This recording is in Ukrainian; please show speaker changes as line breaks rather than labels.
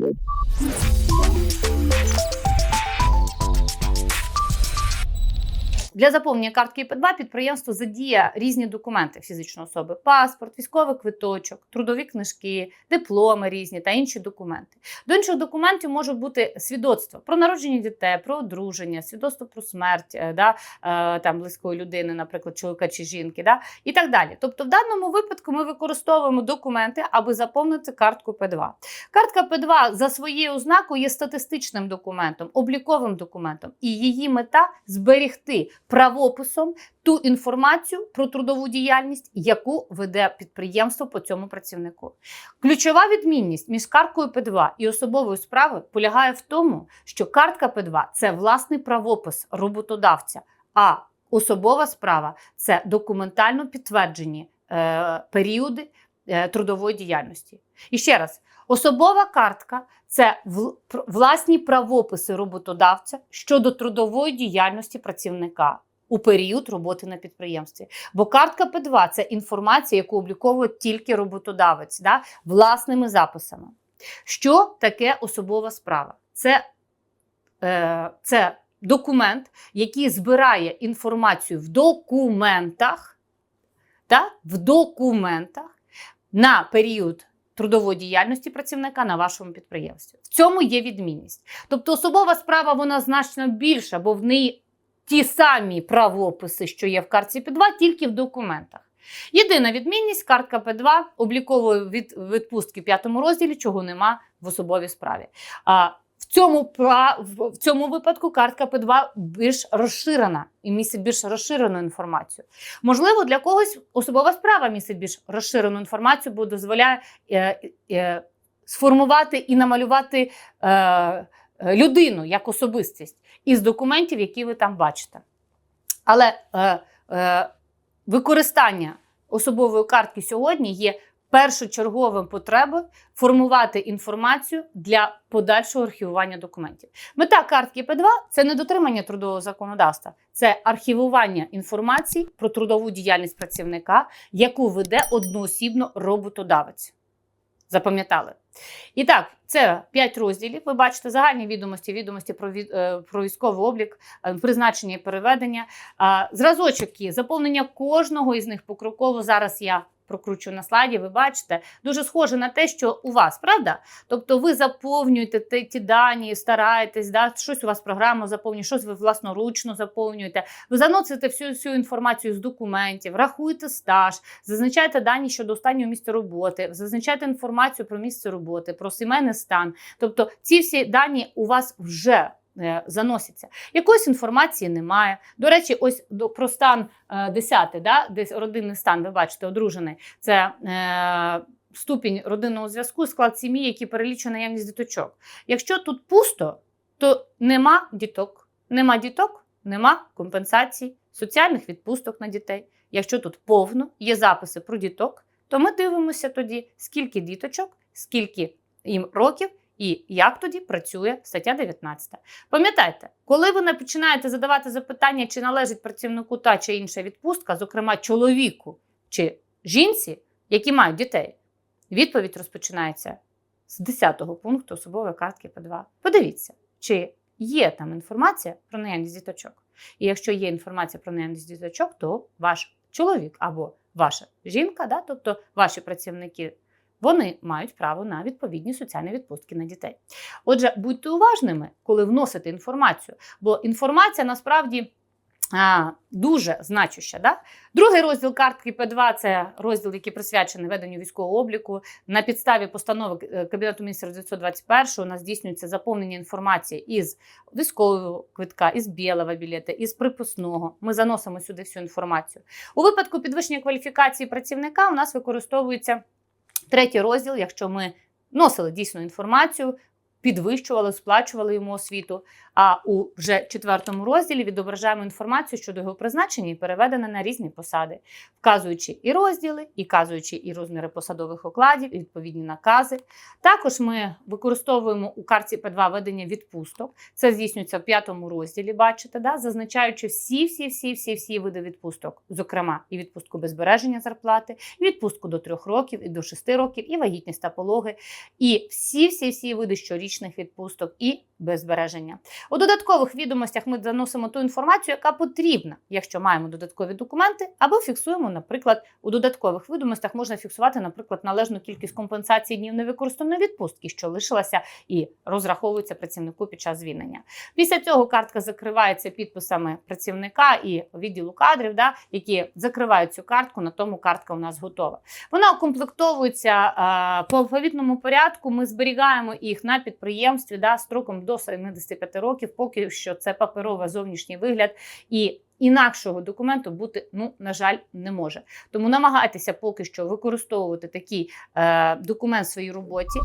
Música Для заповнення картки ІП2 підприємство задіє різні документи фізичної особи: паспорт, військовий квиточок, трудові книжки, дипломи різні та інші документи. До інших документів можуть бути свідоцтво про народження дітей, про одруження, свідоцтво про смерть е, да, е, там, близької людини, наприклад, чоловіка чи жінки, да, і так далі. Тобто, в даному випадку ми використовуємо документи, аби заповнити картку П2. Картка П2 за своєю ознакою є статистичним документом, обліковим документом, і її мета зберегти правописом ту інформацію про трудову діяльність, яку веде підприємство по цьому працівнику. Ключова відмінність між карткою П2 і особовою справою полягає в тому, що картка П2 це власний правопис роботодавця, а особова справа це документально підтверджені е, періоди трудової діяльності. І ще раз, особова картка це власні правописи роботодавця щодо трудової діяльності працівника у період роботи на підприємстві. Бо картка П2 це інформація, яку обліковує тільки роботодавець да, власними записами. Що таке особова справа? Це, е, це документ, який збирає інформацію в документах, да, в документах на період трудової діяльності працівника на вашому підприємстві. В цьому є відмінність. Тобто особова справа вона значно більша, бо в неї ті самі правописи, що є в картці П2, тільки в документах. Єдина відмінність картка П2 обліковує від відпустки в п'ятому розділі, чого нема в особовій справі. А цьому пра- в- цьому випадку картка П2 більш розширена і містить більш розширену інформацію. Можливо, для когось особова справа містить більш розширену інформацію, бо дозволяє е, е, сформувати і намалювати е, е, людину як особистість із документів, які ви там бачите. Але е, е, використання особової картки сьогодні є першочерговим потребою формувати інформацію для подальшого архівування документів. Мета картки П2 це не дотримання трудового законодавства, це архівування інформації про трудову діяльність працівника, яку веде одноосібно роботодавець. Запам'ятали? І так, це 5 розділів. Ви бачите загальні відомості, відомості про, е, про військовий облік, е, призначення і переведення. Зразочок заповнення кожного із них покроково. Зараз я прокручу на слайді. Ви бачите, дуже схоже на те, що у вас, правда? Тобто ви заповнюєте ті, ті дані, стараєтесь, да? щось у вас програма заповнює, щось ви власноручно заповнюєте. Ви заносите всю, всю інформацію з документів, рахуєте стаж, зазначаєте дані щодо останнього місця роботи, зазначаєте інформацію про місце роботи, про сімейний стан. Тобто ці всі дані у вас вже е, заносяться. Якоїсь інформації немає. До речі, ось до про стан е, 10, да? десь родинний стан, ви бачите, одружений. Це е, ступінь родинного зв'язку, склад сім'ї, який перелічує наявність діточок. Якщо тут пусто, то нема діток. Нема діток, нема компенсацій, соціальних відпусток на дітей. Якщо тут повно є записи про діток, то ми дивимося тоді, скільки діточок, скільки їм років і як тоді працює стаття 19. Пам'ятайте, коли ви починаєте задавати запитання, чи належить працівнику та чи інша відпустка, зокрема чоловіку чи жінці, які мають дітей, відповідь розпочинається з 10-го пункту особової картки П2. Подивіться, чи є там інформація про наявність діточок. І якщо є інформація про наявність діточок, то ваш чоловік або ваша жінка, да, тобто ваші працівники, вони мають право на відповідні соціальні відпустки на дітей. Отже, будьте уважними, коли вносите інформацію, бо інформація насправді. А, дуже значуща. Да? Другий розділ картки П2 це розділ, який присвячений веденню військового обліку. На підставі постанови е, Кабінету міністрів 921 у нас здійснюється заповнення інформації із військового квитка, із білого білета, із приписного. Ми заносимо сюди всю інформацію. У випадку підвищення кваліфікації працівника у нас використовується третій розділ, якщо ми носили дійсно інформацію підвищували, сплачували йому освіту. А у вже четвертому розділі відображаємо інформацію щодо його призначення і переведення на різні посади, вказуючи і розділи, і вказуючи і розміри посадових окладів, і відповідні накази. Також ми використовуємо у карті П2 ведення відпусток. Це здійснюється в п'ятому розділі. Бачите, да? зазначаючи всі, всі, всі, всі, всі види відпусток, зокрема, і відпустку без збереження зарплати, і відпустку до трьох років, і до шести років, і вагітність та пологи, і всі, всі, всі види щорічних відпусток і без збереження. У додаткових відомостях ми заносимо ту інформацію, яка потрібна, якщо маємо додаткові документи, або фіксуємо, наприклад, у додаткових відомостях можна фіксувати, наприклад, належну кількість компенсації днів невикористаної відпустки, що лишилася і розраховується працівнику під час звільнення. Після цього картка закривається підписами працівника і відділу кадрів, да, які закривають цю картку. На тому картка у нас готова. Вона укомплектовується по алфавітному порядку. Ми зберігаємо їх на підприємстві да, строком до 75 років. Поки що це паперовий зовнішній вигляд і. Інакшого документу бути, ну на жаль, не може. Тому намагайтеся поки що використовувати такий е, документ в своїй роботі.